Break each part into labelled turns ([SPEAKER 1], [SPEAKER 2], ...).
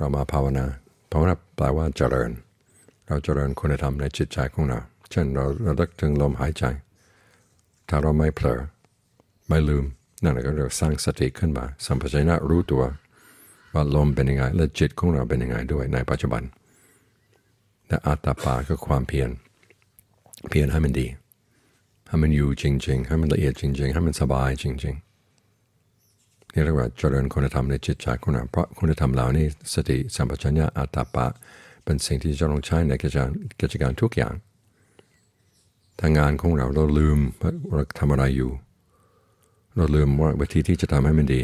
[SPEAKER 1] เรามาภาวนาภาวนาแปลว่าเจริญ เราเจริญคุณธรรมในจิตใจของเรา เช่นเราเราลึกถึงลมหายใจ ถ้าเราไม่เผลอไม่ลืม นั่นก็เราสร้างสติขึ้นมา สัมปชัญญะรู้ตัว ว่าลมเป็นยังไง และจิตของเราเป็นยังไงด้วยในปัจจุบัน และอัตตาปาก็ความเพียร เพียรให้มันดี ให้มันอยู่จริง ๆ ให้มันละเอียดจริง ๆ ให้มันสบายจริง ๆ นี่เรียกว่าเจริญคุณธรรมในจิตใจของเราเพราะคุณธรรมเหล่านี้สติสัมปชัญญะอัตตาปะ เป็นสิ่งที่จะต้องใช้ในกิจการกิจการทุกอย่างทางงานของเราเราลืมว่าเราทำอะไรอยู่ เราลืมว่าวิธีที่จะทำให้มันดี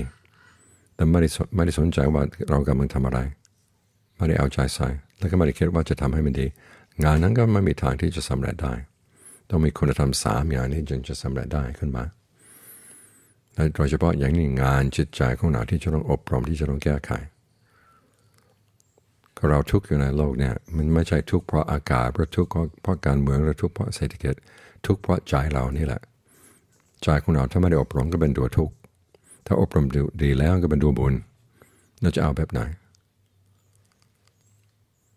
[SPEAKER 1] แต่ไม่ได้ไม่ได้สนใจว่าเรากำลังทำอะไร ไม่ได้เอาใจใส่ แล้วก็ไม่ได้คิดว่าจะทำให้มันดี งานนั้นก็ไม่มีทางที่จะสำเร็จได้ ต้องมีคุณธรรมสามอย่างนี้จึงจะสำเร็จได้ขึ้นมา และโดยเฉพาะอย่างนี้งานจิตใจของเราที่จะต้องอบรมที่จะต้องแก้ไขเราทุกข์อยู่ในโลกเนี่ยมันไม่ใช่ทุกข์เพราะอากาศเพราะทุกข์เพราะการเมืองหรือทุกข์เพราะเศรษฐกิจ ทุกข์เพราะใจเรานี่แหละใจของเราถ้าไม่ได้อบรมก็เป็นตัวทุกข์ถ้าอบรมดีแล้วก็เป็นตัวบุญเราจะเอาแบบไหน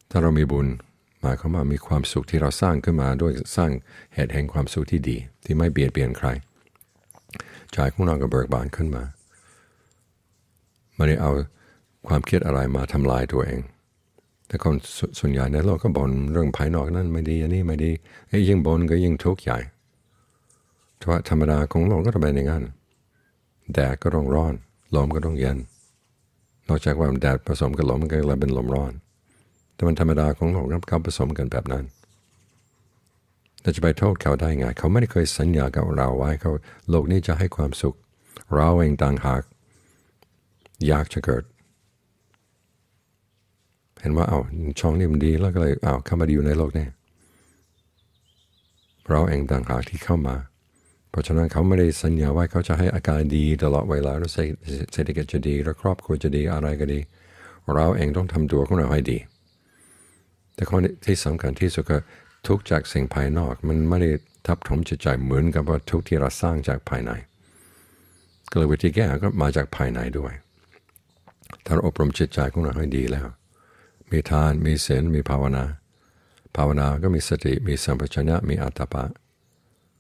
[SPEAKER 1] ถ้าเรามีบุญหมายความว่ามีความสุขที่เราสร้างขึ้นมาด้วยสร้างเหตุแห่งความสุขที่ดี ที่ไม่เบียดเบียนใคร ใจของเราก็เบิกบานขึ้นมา ไม่ได้เอาความคิดอะไรมาทำลายตัวเอง แต่คนส่วนใหญ่ในโลกก็บ่นเรื่องภายนอกนั่นไม่ดีอันนี้ไม่ดียิ่งบ่นก็ยิ่งทุกข์ใหญ่เพราะธรรมดาของโลกก็จะเป็นอย่างนั้นแดดก็ต้องร้อนลมก็ต้องเย็น นอกจากว่าแดดผสมกับลมมันก็เลยเป็นลมร้อน แต่มันธรรมดาของโลกนับเขาผสมกันแบบนั้น เราจะไปโทษเขาได้ไง เขาไม่ได้เคยสัญญากับเราไว้เขาโลกนี้จะให้ความสุข เราเองต่างหากอยากจะเกิด เห็นว่าเอาช่องนี้มันดีแล้วก็เลยเอาเข้ามาอยู่ในโลกนี้เราเองต่างหากที่เข้ามา เพราะฉะนั้นเขาไม่ได้สัญญาไว้เขาจะให้อาการดีตลอดเวลาแล้วเศรษฐกิจจะดีแล้วครอบครัวจะดีอะไรก็ดี เราเองต้องทำตัวของเราให้ดี แต่ข้อที่สำคัญที่สุดก็ ทุกจากสิ่งภายนอก มันไม่ได้ทับถมจิตใจเหมือนกับว่าทุกที่เราสร้างจากภายในก็เลยวิธีแก้ก็มาจากภายในด้วย ถ้าเราอบรมจิตใจของเราให้ดีแล้ว มีทานมีศีลมีภาวนา ภาวนาก็มีสติมีสัมปชัญญะมีอัตตปะ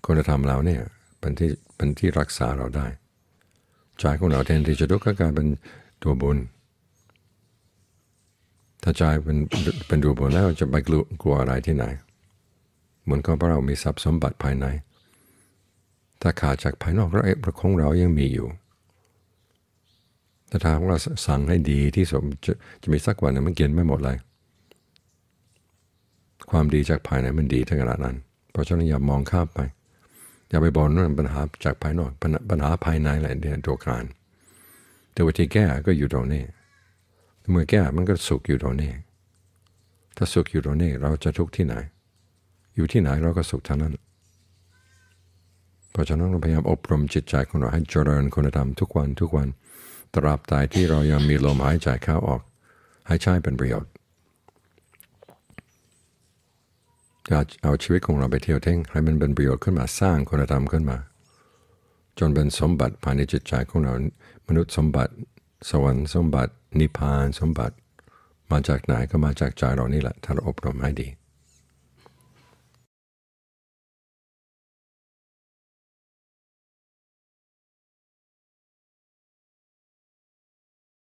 [SPEAKER 1] คุณธรรมเราเนี่ยเป็นที่เป็นที่รักษาเราได้ใจของเราแทนที่จะทุกข์ก็กลายเป็นตัวบุญถ้าใจเป็นเป็นดูบนแล้วจะไปกลัวกลัวอะไรที่ไหน เหมือนกับเรามีทรัพย์สมบัติภายใน ถ้าขาดจากภายนอกแล้วเประคองเรายังมีอยู่แต่ถ้าเราสั่งให้ดีที่สมจะจะมีสักวันนึงมันเกินไม่หมดเลย ความดีจากภายในมันดีถึงขนาดนั้น เพราะฉะนั้นอย่ามองข้ามไป อย่าไปบอกว่าปัญหาจากภายนอกปัญหาภายในอะไรเนี่ยตัวการแต่วิธีแก้ก็อยู่ตรงนี้เมื่อแก้มันก็สุขอยู่ตรงนี้ ถ้าสุขอยู่ตรงนี้เราจะทุกข์ที่ไหน อยู่ที่ไหนเราก็สุขท่านั้น เพราะฉะนั้นเราพยายามอบรมจิตใจของเราให้เจริญคุณธรรมทุกวันทุกวันตราบตายที่เรายังมีลมหายใจเข้าออก ให้ใช้เป็นประโยชน์จะเอาชีวิตของเราไปเที่ยวเท่งให้มันเป็นประโยชน์ขึ้นมาสร้างคุณธรรมขึ้นมา จนเป็นสมบัติภายในจิตใจของเรา มนุษย์สมบัติ สวรรค์สมบัติ นิพพานสมบัติ มาจากไหนก็มาจากใจเรานี่แหละ ถ้าเราอบรมให้ดี